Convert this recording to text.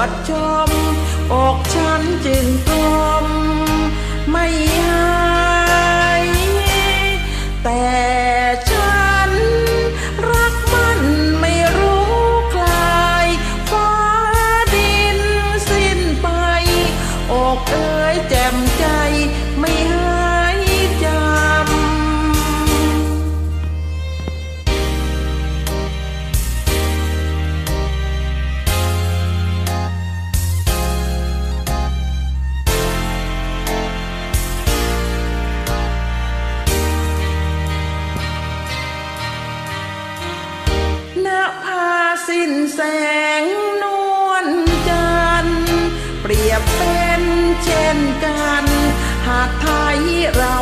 อกฉันจึงกลมไม่หายแต่ฉันรักมันไม่รู้คลายฟ้าดินสิ้นไป อกเอ๋ยแจ่ม สิ้นแสงนวลจันเปรียบเป็นเช่นกัน หากไทยเรา